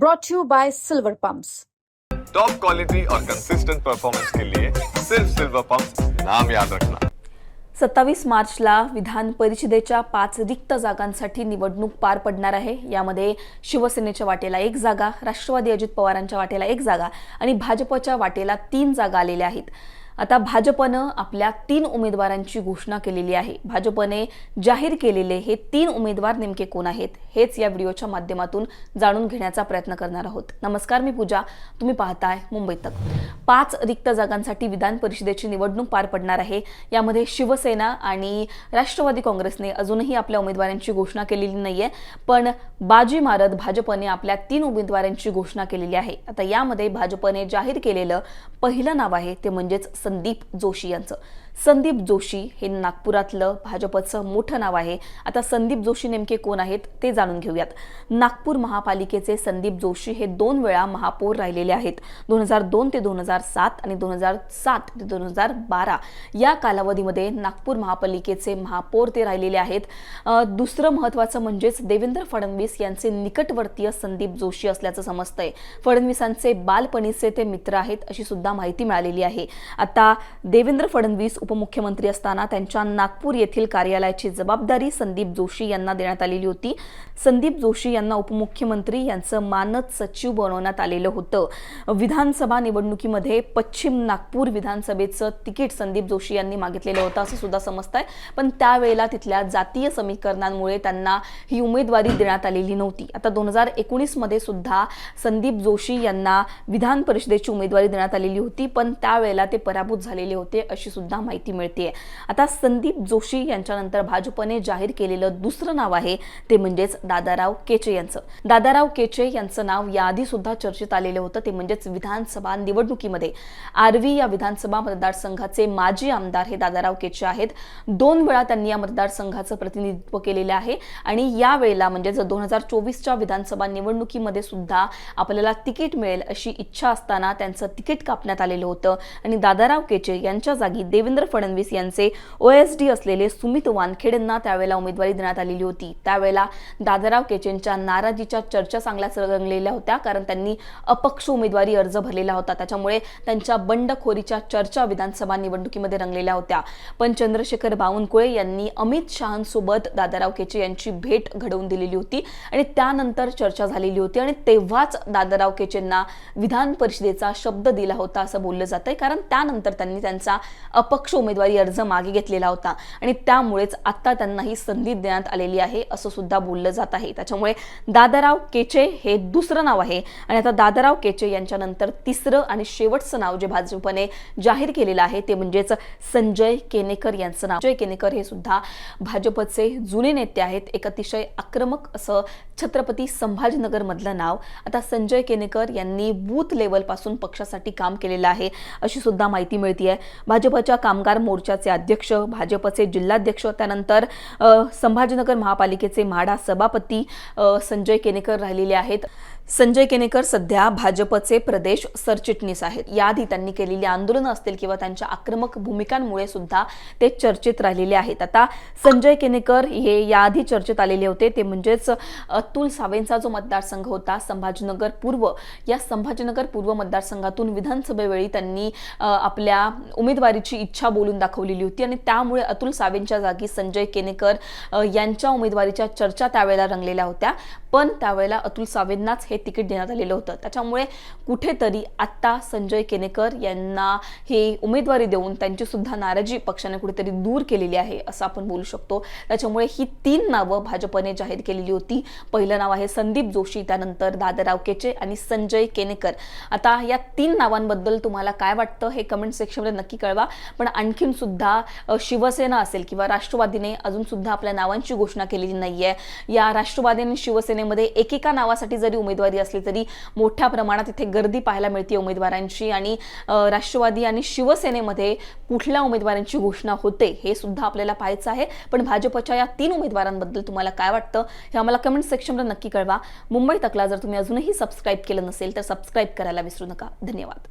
brought to you by Silver Pumps. Top quality और consistent performance के लिए सिर्फ सिल्वर पंप नाम याद रखना। सत्तावीस मार्चला विधान परिषदेच्या पाच रिक्त जागांसाठी निवडणूक पार पडणार आहे. यामध्ये शिवसेनेच्या वाटेला एक जागा राष्ट्रवादी अजित पवारांच्या वाटेला एक जागा आणि भाजपच्या वाटेला तीन जागा आलेल्या आहेत. आता भाजपनं आपल्या तीन उमेदवारांची घोषणा केलेली आहे. भाजपने जाहीर केलेले हे तीन उमेदवार नेमके कोण आहेत हेच या व्हिडिओच्या माध्यमातून जाणून घेण्याचा प्रयत्न करणार आहोत. नमस्कार मी पूजा. तुम्ही पाहताय मुंबई तक. पाच रिक्त जागांसाठी विधान परिषदेची निवडणूक पार पडणार आहे. यामध्ये शिवसेना आणि राष्ट्रवादी काँग्रेसने अजूनही आपल्या उमेदवारांची घोषणा केलेली नाहीये पण बाजी मारत भाजपने आपल्या तीन उमेदवारांची घोषणा केलेली आहे. आता यामध्ये भाजपने जाहीर केलेलं पहिलं नाव आहे ते म्हणजेच संदीप जोशी यांचं. संदीप जोशी हे नागपुरातलं भाजपचं मोठं नाव आहे. आता संदीप जोशी नेमके कोण आहेत ते जाणून घेऊयात. नागपूर महापालिकेचे संदीप जोशी हे दोन वेळा महापौर राहिलेले आहेत. दोन हजार दोन ते दोन हजार सात आणि दोन हजार सात ते दोन हजार बारा या कालावधीमध्ये नागपूर महापालिकेचे महापौर ते राहिलेले आहेत. दुसरं महत्त्वाचं म्हणजेच देवेंद्र फडणवीस यांचे निकटवर्तीय संदीप जोशी असल्याचं समजतंय. फडणवीसांचे बालपणीचे ते मित्र आहेत अशी सुद्धा माहिती मिळालेली आहे. आता देवेंद्र फडणवीस उपमुख्यमंत्री असताना त्यांच्या नागपूर येथील कार्यालयाची जबाबदारी संदीप जोशी यांना देण्यात आलेली होती. संदीप जोशी यांना उपमुख्यमंत्री यांचं मानद सचिव बनवण्यात आलेलं होतं. विधानसभा निवडणुकीमध्ये पश्चिम नागपूर विधानसभेचं तिकीट संदीप जोशी यांनी मागितलेलं होतं असं सुद्धा समजत आहे पण त्यावेळेला तिथल्या जातीय समीकरणांमुळे त्यांना ही उमेदवारी देण्यात आलेली नव्हती. आता दोन हजार एकोणीसमध्ये सुद्धा संदीप जोशी यांना विधान परिषदेची उमेदवारी देण्यात आलेली होती. पण त्यावेळेला ते पराभूत झालेले होते अशी सुद्धा माहिती मिळते आता संदीप जोशी यांच्यानंतर भाजपने जाहीर केलेलं दुसरं नाव आहे ते म्हणजेच दादाराव केचे यांचं. दादाराव केचे यांचं नाव याआधी सुद्धा चर्चेत आलेलं होतं ते म्हणजेच विधानसभा निवडणुकीमध्ये. आर्वी या विधानसभा मतदारसंघाचे माजी आमदार हे दादाराव केचे आहेत. दोन वेळा त्यांनी या मतदारसंघाचं प्रतिनिधित्व केलेलं आहे आणि या वेळेला म्हणजेच दोन हजार चोवीसच्या विधानसभा निवडणुकीमध्ये सुद्धा आपल्याला तिकीट मिळेल अशी इच्छा असताना त्यांचं तिकीट कापण्यात आलेलं होतं आणि दादा दादाराव केचे यांच्या जागी देवेंद्र फडणवीस यांचे ओएसडी असलेले सुमित वानखेडेंना त्यावेळेला उमेदवारी देण्यात आलेली होती. त्यावेळेला दादाराव केचेंच्या नाराजीच्या चर्चा चांगल्याच रंगलेल्या होत्या कारण त्यांनी अपक्ष उमेदवारी अर्ज भरलेला होता. त्याच्यामुळे त्यांच्या बंडखोरीच्या चर्चा विधानसभा निवडणुकीमध्ये रंगलेल्या होत्या. पण चंद्रशेखर बावनकुळे यांनी अमित शहांसोबत दादाराव केचे यांची भेट घडवून दिलेली होती आणि त्यानंतर चर्चा झालेली होती आणि तेव्हाच दादाराव केचेंना विधान परिषदेचा शब्द दिला होता असं बोललं जातंय. कारण त्यानंतर त्यांनी त्यांचा अपक्ष उमेदवारी अर्ज मागे घेतलेला होता. आणि त्यामुळेच आता त्यांना ही संधी देण्यात आलेली आहे असं सुद्धा बोललं जात आहे. त्याच्यामुळे दादाराव केचे हे दुसरं नाव आहे. आणि आता दादाराव केचे यांच्यानंतर तिसरं आणि शेवटचं नाव जे भाजपने जाहीर केलेलं आहे ते म्हणजेच संजय केनेकर यांचं नाव. संजय केनेकर हे सुद्धा भाजपचे जुने नेते आहेत. एक अतिशय आक्रमक असं छत्रपती संभाजीनगर मधलं नाव. आता संजय केनेकर यांनी बूथ लेवलपासून पक्षासाठी काम केलेलं आहे अशी सुद्धा माहिती मिळते आहे भाजपच्या कामगार मोर्चाचे अध्यक्ष भाजपचे जिल्हाध्यक्ष त्यानंतर संभाजीनगर महापालिकेचे म्हाडा सभापती संजय केनेकर राहिलेले आहेत. संजय केनेकर सध्या भाजपचे प्रदेश सरचिटणीस आहेत. याआधी त्यांनी केलेली आंदोलनं असतील किंवा त्यांच्या आक्रमक भूमिकांमुळे सुद्धा ते चर्चेत राहिलेले आहेत. आता संजय केनेकर हे याआधी चर्चेत आलेले होते. ते म्हणजेच अतुल सावेंचा जो मतदारसंघ होता संभाजीनगर पूर्व या संभाजीनगर पूर्व मतदारसंघातून विधानसभेवेळी त्यांनी आपल्या उमेदवारीची इच्छा बोलून दाखवलेली होती आणि त्यामुळे अतुल सावेंच्या जागी संजय केनेकर यांच्या उमेदवारीच्या चर्चा त्यावेळेला रंगलेल्या होत्या. पण त्यावेळेला अतुल सावेंनाच हे तिकीट देण्यात आलेलं होतं. त्याच्यामुळे कुठेतरी आत्ता संजय केनेकर यांना हे उमेदवारी देऊन त्यांची सुद्धा नाराजी पक्षाने कुठेतरी दूर केलेली आहे असं आपण बोलू शकतो. त्याच्यामुळे ही तीन नावं भाजपने जाहीर केलेली होती. पहिलं नाव आहे संदीप जोशी त्यानंतर दादाराव केचे आणि संजय केनेकर. आता या तीन नावांबद्दल तुम्हाला काय वाटतं हे कमेंट सेक्शनमध्ये नक्की कळवा. पण आणखीन सुद्धा शिवसेना असेल किंवा राष्ट्रवादीने अजून सुद्धा आपल्या नावांची घोषणा केलेली नाहीये. या राष्ट्रवादी आणि शिवसेनेमध्ये एकेका नावासाठी जरी उमेदवारी असली तरी मोठ्या प्रमाणात इथे गर्दी पाहायला मिळते उमेदवारांची. आणि राष्ट्रवादी आणि शिवसेनेमध्ये कुठल्या उमेदवारांची घोषणा होते हे सुद्धा आपल्याला पाहायचं आहे. पण भाजपच्या या तीन उमेदवारांबद्दल तुम्हाला काय वाटतं हे आम्हाला कमेंट सेक्शनमध्ये नक्की कळवा. मुंबई तकला जर तुम्ही अजूनही सबस्क्राईब केलं नसेल तर सबस्क्राईब करायला विसरू नका. धन्यवाद.